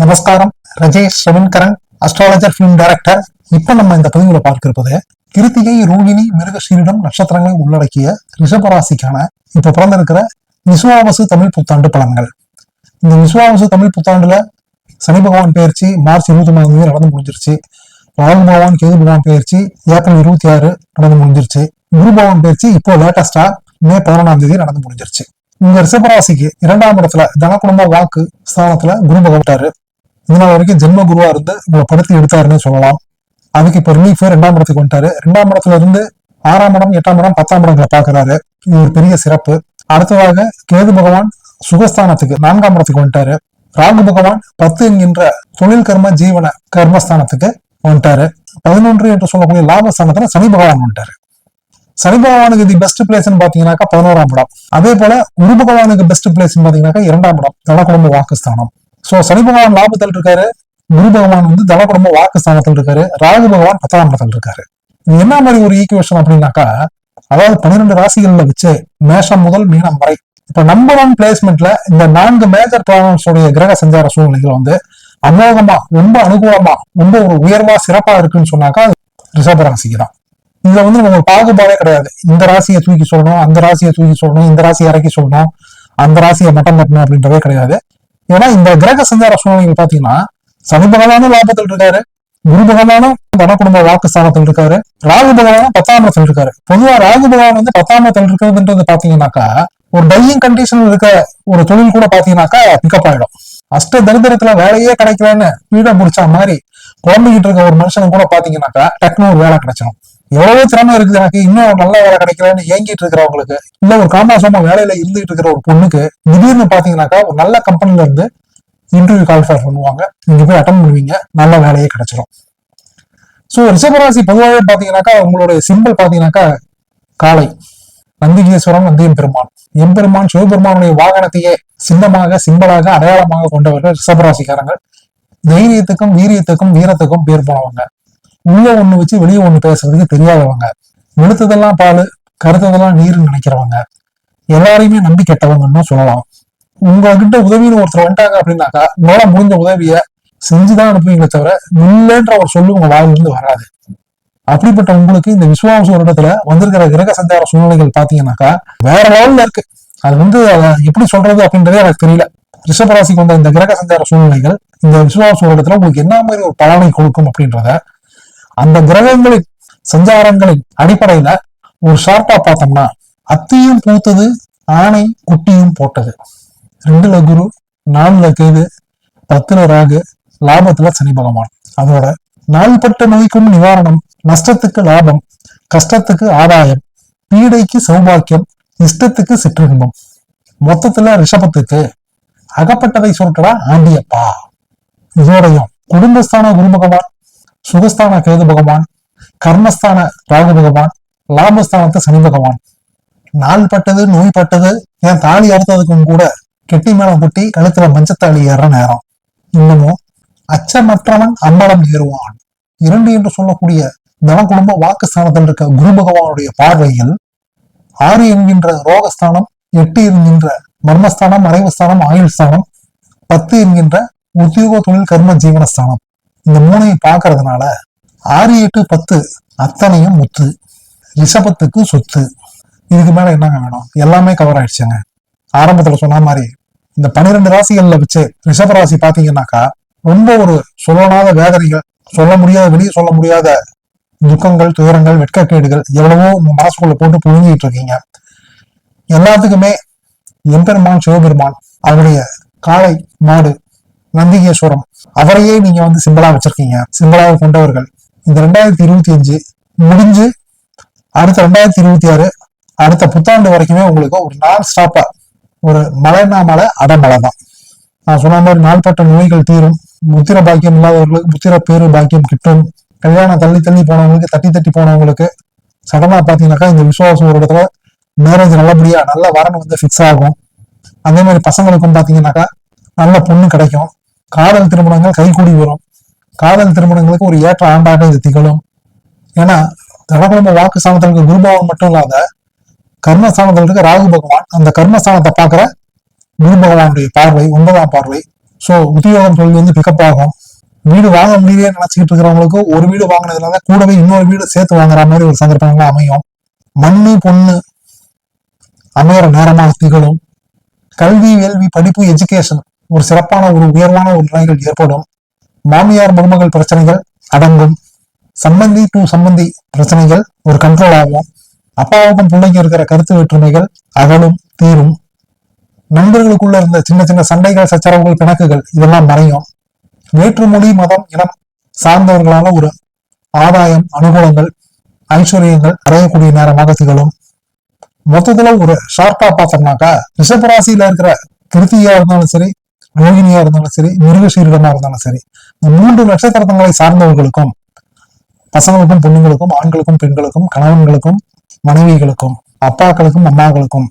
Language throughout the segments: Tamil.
நமஸ்காரம். Rajesh Ravinkaran astrologer film director இப்ப நம்ம இந்த பதிவுல பார்க்க இருப்பது கிருத்திகை ரோகிணி மிருகசீரிடம் நட்சத்திரங்களை உள்ளடக்கிய ரிஷபராசிக்கான இப்ப பிறந்திருக்கிற விசுவாவசு தமிழ் புத்தாண்டு பலன்கள். இந்த விசுவாவசு தமிழ் புத்தாண்டுல சனி பகவான் பயிற்சி மார்ச் இருபத்தி ஒன்பதாம் தேதி நடந்து முடிஞ்சிருச்சு. ராகு பகவான் கேது பகவான் பயிற்சி ஏப்ரல் இருபத்தி ஆறு நடந்து முடிஞ்சிருச்சு. குரு பகவான் பயிற்சி இப்போ லேட்டஸ்டா மே பதினொன்றாம் தேதி நடந்து முடிஞ்சிருச்சு. உங்க ரிஷபராசிக்கு இரண்டாம் இடத்துல தனக்குடும்ப வாக்கு ஸ்தானத்துல குரு பகவான் இதனால வரைக்கும் ஜென்ம குருவா இருந்து உங்களை படுத்தி எடுத்தாருன்னு சொல்லலாம். அதுக்கு இப்ப ரிலீஃப் ரெண்டாம் இடத்துக்கு வந்துட்டாரு. ரெண்டாம் இடத்துல இருந்து ஆறாம் இடம் எட்டாம் இடம் பத்தாம் இடங்களை பாக்குறாரு. இது ஒரு பெரிய சிறப்பு. அடுத்ததாக கேது பகவான் சுகஸ்தானத்துக்கு நான்காம் இடத்துக்கு வந்துட்டாரு. ராகு பகவான் பத்து என்கின்ற தொழில் கர்ம ஜீவன கர்மஸ்தானத்துக்கு வந்துட்டாரு. பதினொன்று என்று சொல்லக்கூடிய லாபஸ்தானத்துல சனி பகவான் வந்துட்டாரு. சனி பகவானுக்கு இது பெஸ்ட் பிளேஸ்னு பாத்தீங்கன்னாக்கா பதினோராம் இடம் அதே போல குரு பகவானுக்கு பெஸ்ட் பிளேஸ்னு பாத்தீங்கன்னாக்கா இரண்டாம் இடம் தனக்குடும்ப வாக்குஸ்தானம். ஸோ சனி பகவான் லாபத்தில் இருக்காரு. குரு பகவான் வந்து தனக்குடும்ப வாக்குஸ்தானத்தில் இருக்காரு. ராகு பகவான் பத்தாம் இடத்துல இருக்காரு. இது என்ன மாதிரி ஒரு ஈக்குவேஷன் அப்படின்னாக்கா அதாவது பன்னிரெண்டு ராசிகள்ல வச்சு மேஷம் முதல் மீனம் வரை. இப்ப நம்பர் ஒன் பிளேஸ்மெண்ட்ல இந்த நான்கு மேஜர் பிளானட்ஸ் உடைய கிரக சஞ்சார சூழ்நிலைகள் வந்து அமோகமா ரொம்ப அனுகூலமா ரொம்ப ஒரு உயர்வா சிறப்பா இருக்குன்னு சொன்னாக்கா ரிஷப ராசிக்கு தான் இதுல வந்து நம்ம பாகுபாடே கிடையாது. இந்த ராசியை தூக்கி சொல்லணும் அந்த ராசியை தூக்கி சொல்லணும் இந்த ராசியை இறக்கி சொல்லணும் அந்த ராசியை மட்டம் தட்டணும் அப்படின்றதே கிடையாது. ஏன்னா இந்த கிரக சஞ்சார சூழ்நிலைகள் பாத்தீங்கன்னா சனி பகவானும் லாபத்தில் இருக்காரு. குரு பகவானும் தனக்குடும்ப வாக்குஸ்தானத்தில் இருக்காரு. ராகு பகவானும் பத்தாம் இடத்துல இருக்காரு. பொதுவா ராகு பகவான் வந்து பத்தாம் இடத்துல இருக்கிறதுன்றது பாத்தீங்கன்னாக்கா ஒரு டையிங் கண்டிஷன் இருக்க ஒரு தொழில் கூட பாத்தீங்கன்னாக்கா பிக்கப் ஆயிடும். அஷ்ட தரித்திரத்துல வேலையே கிடைக்கலன்னு வீட முடிச்ச மாதிரி குழம்பிக்கிட்டு இருக்க ஒரு மனுஷனுக்கு கூட பாத்தீங்கன்னாக்கா டக்குனு ஒரு வேலை கிடைச்சிடும் எவ்வளவோ திறமை இருக்குது எனக்கு. இன்னும் நல்ல வேலை கிடைக்கலன்னு ஏங்கிட்டு இருக்கிறவங்களுக்கு இல்ல ஒரு காமாசமா வேலையில இருந்துகிட்டு இருக்கிற ஒரு பொண்ணுக்கு திடீர்னு பாத்தீங்கன்னாக்கா ஒரு நல்ல கம்பெனில இருந்து இன்டர்வியூ கால்ஃபர் பண்ணுவாங்க. நீங்க போய் அட்டன் பண்ணுவீங்க. நல்ல வேலையே கிடைச்சிடும் ஸோ ரிஷபராசி பொதுவாகவே பாத்தீங்கன்னாக்கா உங்களுடைய சிம்பிள் பாத்தீங்கன்னாக்கா காளை. நந்திகேஸ்வரம் நந்தியம் பெருமான் எம்பெருமான் சிவபெருமானுடைய வாகனத்தையே சின்னமாக சிம்பலாக அடையாளமாக கொண்டவர்கள் ரிஷபராசிக்காரங்க தைரியத்துக்கும் வீரியத்துக்கும் வீரத்துக்கும் பேர் போனவங்க. உள்ள ஒண்ணு வச்சு வெளியே ஒண்ணு பேசுறதுக்கு தெரியாதவங்க. வெளுத்ததெல்லாம் பால் கருத்ததெல்லாம் நீர்னு நினைக்கிறவங்க. எல்லாரையுமே நம்பி கெட்டவங்கன்னு சொல்லலாம். உங்ககிட்ட உதவின்னு ஒருத்தர் வந்துட்டாங்க அப்படின்னாக்கா உங்களால முடிஞ்ச உதவிய செஞ்சுதான் அனுப்புவீங்களே தவிர இல்லைன்ற ஒரு சொல்லு உங்க வாயிலிருந்து வராது. அப்படிப்பட்ட உங்களுக்கு இந்த விசுவாச ஒரு இடத்துல வந்திருக்கிற கிரக சஞ்சார சூழ்நிலைகள் பாத்தீங்கன்னாக்கா வேற லெவல்ல இருக்கு. அது வந்து அதை எப்படி சொல்றது அப்படின்றதே எனக்கு தெரியல. ரிஷபராசிக்கு வந்த இந்த கிரக சஞ்சார சூழ்நிலைகள் இந்த விசுவாச ஒரு இடத்துல உங்களுக்கு என்ன மாதிரி ஒரு பலனை கொடுக்கும் அப்படின்றத அந்த கிரகங்களின் சஞ்சாரங்களின் அடிப்படையில ஒரு ஷார்ட்டா பார்த்தோம்னா அத்தியும் பூத்தது ஆணை குட்டியும் போட்டது. ரெண்டுல குரு நாலுல கேது பத்துல ராகு லாபத்துல சனி பகவான். அதோட நாள்பட்ட நோய்க்கும் நிவாரணம் நஷ்டத்துக்கு லாபம் கஷ்டத்துக்கு ஆதாயம் பீடைக்கு சௌபாக்கியம் இஷ்டத்துக்கு சிற்றின்பம். மொத்தத்துல ரிஷபத்துக்கு அகப்பட்டதை சொல்றா ஆண்டியப்பா. இதோடையும் குடும்பஸ்தான குரு பகவான் சுகஸ்தான கேது பகவான் கர்மஸ்தான ராகு பகவான் லாபஸ்தானத்தை சனி பகவான். நாள் பட்டது நோய் பட்டது ஏன் தாலி அறுத்ததுக்கும் கூட கெட்டி மேளம் குட்டி கழுத்துல மஞ்சத்தாலி ஏற நேரம். இன்னமும் அச்சமற்றவன் அம்பலம் ஏறுவான். இரண்டு என்று சொல்லக்கூடிய தன குடும்ப வாக்குஸ்தானத்தில் இருக்க குரு பகவானுடைய பார்வையில் ஆறு என்கின்ற ரோகஸ்தானம் எட்டு என்கின்ற மர்மஸ்தானம் மறைவுஸ்தானம் ஆயுள் ஸ்தானம் பத்து என்கின்ற உத்தியோக தொழில் கர்ம ஜீவனஸ்தானம். இந்த மூணையும் பார்க்கறதுனால ஆறு எட்டு பத்து அத்தனையும் முத்து. ரிஷபத்துக்கு சொத்து. இதுக்கு மேல என்னங்க வேணும்? எல்லாமே கவர் ஆயிடுச்சுங்க. ஆரம்பத்துல சொன்ன மாதிரி இந்த பன்னிரெண்டு ராசிகள்ல வச்சு ரிஷப ராசி பாத்தீங்கன்னாக்கா ரொம்ப ஒரு சொல்லணாத வேதனைகள் சொல்ல முடியாத வெளியே சொல்ல முடியாத துக்கங்கள் துயரங்கள் வெட்கக்கேடுகள் எவ்வளவோ உங்க மனசுக்குள்ள போட்டு புழுங்கிட்டு இருக்கீங்க. எல்லாத்துக்குமே எம்பெருமான் சிவபெருமான் அவருடைய காளை மாடு நந்திகேஸ்வரம் அவரையே நீங்க வந்து சிம்பிளா வச்சிருக்கீங்க. சிம்பிளாக கொண்டவர்கள். இந்த ரெண்டாயிரத்தி இருபத்தி அஞ்சு முடிஞ்சு அடுத்த ரெண்டாயிரத்தி இருபத்தி ஆறு அடுத்த புத்தாண்டு வரைக்குமே உங்களுக்கு ஒரு நான் ஸ்டாப்பா ஒரு மழைனா மழை அடமழை தான். நான் சொன்ன மாதிரி நாள்பட்ட நோய்கள் தீரும். முத்திர பாக்கியம் இல்லாதவர்களுக்கு முத்திர பேரு பாக்கியம் கிட்டும். கல்யாணம் தள்ளி தள்ளி போனவங்களுக்கு தட்டி தட்டி போனவங்களுக்கு சடனா பாத்தீங்கன்னாக்கா இந்த விசுவாசம் ஒரு இடத்துல மேரேஜ் நல்லபடியா நல்ல வரன் வந்து ஃபிக்ஸ் ஆகும். அதே மாதிரி பசங்களுக்கும் பாத்தீங்கன்னாக்கா நல்ல பொண்ணு கிடைக்கும். காதல் திருமணங்கள் கைகூடி வரும். காதல் திருமணங்களுக்கு ஒரு ஏற்ற ஆண்டாக இது திகழும். ஏன்னா தனக்குழம்பு வாக்கு சாணத்திற்கு குருபவன் மட்டும் இல்லாத கர்மஸ்தானத்தில் இருக்க ராகு பகவான் அந்த கர்மஸ்தானத்தை பார்க்குற குரு பகவானுடைய பார்வை ஒன்பதாம் பார்வை. ஸோ உத்தியோகம் தொழில் வந்து பிக்கப் ஆகும். வீடு வாங்க முடியலையே நினைச்சிட்டு இருக்கிறவங்களுக்கு ஒரு வீடு வாங்கினதுனால கூடவே இன்னொரு வீடு சேர்த்து வாங்குற மாதிரி ஒரு சந்தர்ப்பங்கள் அமையும். மண்ணு பொண்ணு அமையிற நேரமாக திகழும். கல்வி வேள்வி படிப்பு எஜுகேஷன் ஒரு சிறப்பான ஒரு உயர்வான ஒரு நிலைகள் ஏற்படும். மாமியார் மருமகள் பிரச்சனைகள் அடங்கும். சம்பந்தி டு சம்பந்தி பிரச்சனைகள் ஒரு கண்ட்ரோல் ஆகும். அப்பாவுக்கும் பிள்ளைக்கும் இருக்கிற கருத்து வேற்றுமைகள் அகலும் தீரும். நண்பர்களுக்குள்ள இருந்த சின்ன சின்ன சண்டைகள் சச்சரவுகள் பிணக்குகள் இதெல்லாம் மறையும். வேற்றுமொழி மதம் இனம் சார்ந்தவர்களால ஒரு ஆதாயம் அனுகூலங்கள் ஐஸ்வர்யங்கள் அடையக்கூடிய நேரமாக திகழும். மொத்தத்துல ஒரு ஷார்ப்பா பார்த்தோம்னாக்கா ரிஷபராசியில இருக்கிற கிருத்தியா இருந்தாலும் சரி ரோகிணியா இருந்தாலும் சரி மிருகசீரிடமா இருந்தாலும் சரி இந்த மூன்று நட்சத்திரத்தங்களை சார்ந்தவர்களுக்கும் பசங்களுக்கும் பொண்ணுங்களுக்கும் ஆண்களுக்கும் பெண்களுக்கும் கணவன்களுக்கும் மனைவிகளுக்கும் அப்பாக்களுக்கும் அம்மாக்களுக்கும்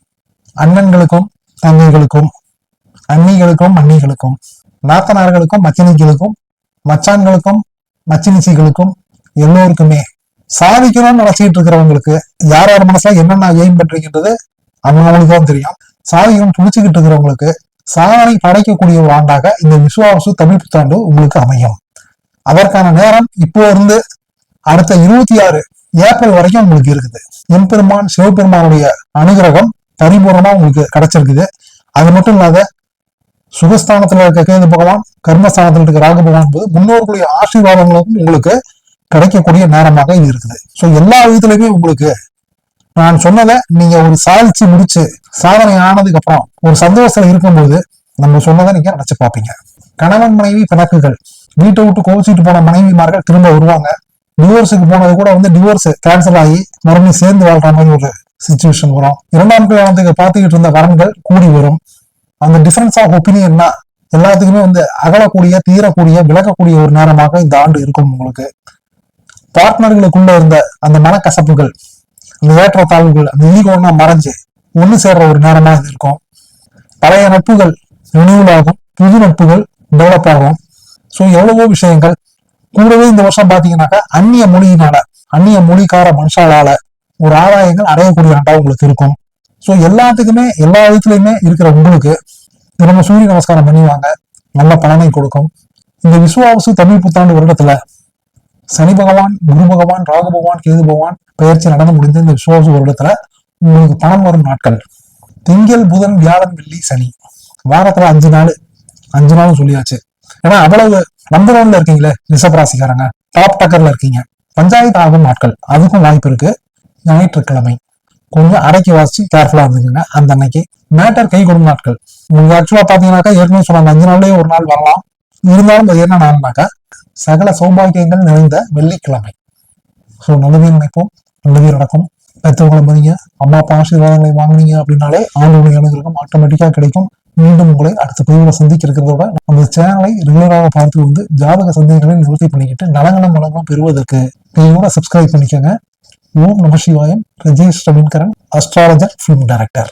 அண்ணன்களுக்கும் தங்கைகளுக்கும் அண்ணிகளுக்கும் அண்ணிகளுக்கும் நாத்தனார்களுக்கும் மச்சினிகளுக்கும் மச்சான்களுக்கும் மச்சினிச்சிகளுக்கும் எல்லோருக்குமே சாதிக்கணும்னு நினைச்சிட்டு இருக்கிறவங்களுக்கு யார் யார் மனசுல என்னென்ன எய்ம் பண்றீங்கன்றது அவங்களுக்கு தான் தெரியும். சாதிக்கணும் துடிச்சுக்கிட்டு இருக்கிறவங்களுக்கு சாதனை படைக்கக்கூடிய ஒரு ஆண்டாக இந்த விசுவாசு தமிழ் புத்தாண்டு உங்களுக்கு அமையும். அதற்கான நேரம் இப்போ இருந்து அடுத்த இருபத்தி ஆறு ஏப்ரல் வரைக்கும் உங்களுக்கு இருக்குது. எம்பெருமான் சிவபெருமானுடைய அனுகிரகம் பரிபூர்ணமா உங்களுக்கு கிடைச்சிருக்குது. அது மட்டும் இல்லாத சுகஸ்தானத்துல இருக்க கேது பகவான் கர்மஸ்தானத்தில் இருக்க ராகு பகவான் போது முன்னோர்களுடைய ஆசீர்வாதங்களும் உங்களுக்கு கிடைக்கக்கூடிய நேரமாக இது இருக்குது. ஸோ எல்லா விதத்துலயுமே உங்களுக்கு நான் சொன்னதை நீங்க ஒரு சாதிச்சு முடிச்சு சாதனை ஆனதுக்கு அப்புறம் ஒரு சந்தோஷத்துல இருக்கும்போது நம்ம சொன்னதை நீங்க நினைச்சு பார்ப்பீங்க. கணவன் மனைவி பிணக்குகள். வீட்டை விட்டு கோவிச்சுட்டு போன மனைவிமார்கள் திரும்ப வருவாங்க. டிவோர்ஸுக்கு போனது கூட வந்து டிவோர்ஸ் கேன்சல் ஆகி மறுபடியும் சேர்ந்து வாழ்ற மாதிரி ஒரு சுச்சுவேஷன் வரும். இரண்டாம் கல்யாணத்துக்கு பார்த்துக்கிட்டு இருந்த வரன்கள் கூடி வரும். அந்த டிஃபரன்ஸ் ஆஃப் ஒப்பீனியன்னா எல்லாத்துக்குமே வந்து அகலக்கூடிய தீரக்கூடிய விளக்கக்கூடிய ஒரு நேரமாக இந்த ஆண்டு இருக்கும் உங்களுக்கு. பார்ட்னர்களுக்குள்ள இருந்த அந்த மனக்கசப்புகள் அந்த ஏற்றத்தாழ்வுகள் அந்த ஈகோன்னா மறைஞ்சு ஒண்ணு சேர்ற ஒரு நேரமா இது இருக்கும். பழைய நட்புகள் ரினியூவல் ஆகும் புது நட்புகள் டெவலப் ஆகும். ஸோ எவ்வளவோ விஷயங்கள் கூடவே இந்த வருஷம் பாத்தீங்கன்னாக்கா அந்நிய மொழியினால அந்நிய மொழிக்கார மனுஷாலால ஒரு ஆதாயங்கள் அடையக்கூடிய ஆண்டா உங்களுக்கு இருக்கும். ஸோ எல்லாத்துக்குமே எல்லா விதத்துலையுமே இருக்கிற உங்களுக்கு தினமும் சூரிய நமஸ்காரம் பண்ணிவாங்க நல்ல பலனை கொடுக்கும். இந்த விசுவாவசு தமிழ் புத்தாண்டு வருடத்துல சனி பகவான் குரு பகவான் ராகு பகவான் கேது பகவான் பயிற்சி நடந்து முடிந்த இந்த விசுவாச வருடத்துல உங்களுக்கு பணம் வரும் நாட்கள். திங்கள் புதன் வியாழன் வெள்ளி சனி. வாரத்துல அஞ்சு நாள். அஞ்சு நாளும் சொல்லியாச்சு. ஏன்னா அவ்வளவு நம்பர் ஒன்ல இருக்கீங்களே ரிஷபராசிக்காரங்க. டாப் டக்கர்ல இருக்கீங்க. பஞ்சாயத்து ஆகும் நாட்கள். அதுக்கும் வாய்ப்பு இருக்கு. ஞாயிற்றுக்கிழமை. கொஞ்சம் அடக்கி வாசிச்சு கேர்ஃபுல்லா இருந்துச்சுங்க அந்த அன்னைக்கு மேட்டர் கை கொடுக்கும் நாட்கள். நீங்க ஆக்சுவலா பாத்தீங்கன்னாக்கா ஏற்கனவே சொன்ன அஞ்சு நாள்லயே ஒரு நாள் வரலாம். இருந்தாலும் அது என்ன நாள்னாக்கா சகல சௌபாகியங்கள் நிறைந்த வெள்ளிக்கிழமை. ஸோ நல்லதே நினைப்போம்? நல்லதே நடக்கும். பெற்றவங்களை மதிங்க. அம்மா அப்பா ஆசீர்வாதங்களை வாங்குனீங்க அப்படின்னாலே ஆண்டோடைய அனுகிரகம் ஆட்டோமேட்டிக்கா கிடைக்கும். மீண்டும் உங்களை அடுத்த பதிவுல சந்திக்க இருக்கிறதோட நம்ம சேனலை ரெகுலராக பார்த்து வந்து ஜாதக சந்தேகங்களை நிவர்த்தி பண்ணிக்கிட்டு நலங்களும் வளங்களும் பெறுவதற்கு கையோட சப்ஸ்கிரைப் பண்ணிக்கோங்க. ஓம் நம Sivayam. Rajesh Raveenkaran astrologer film director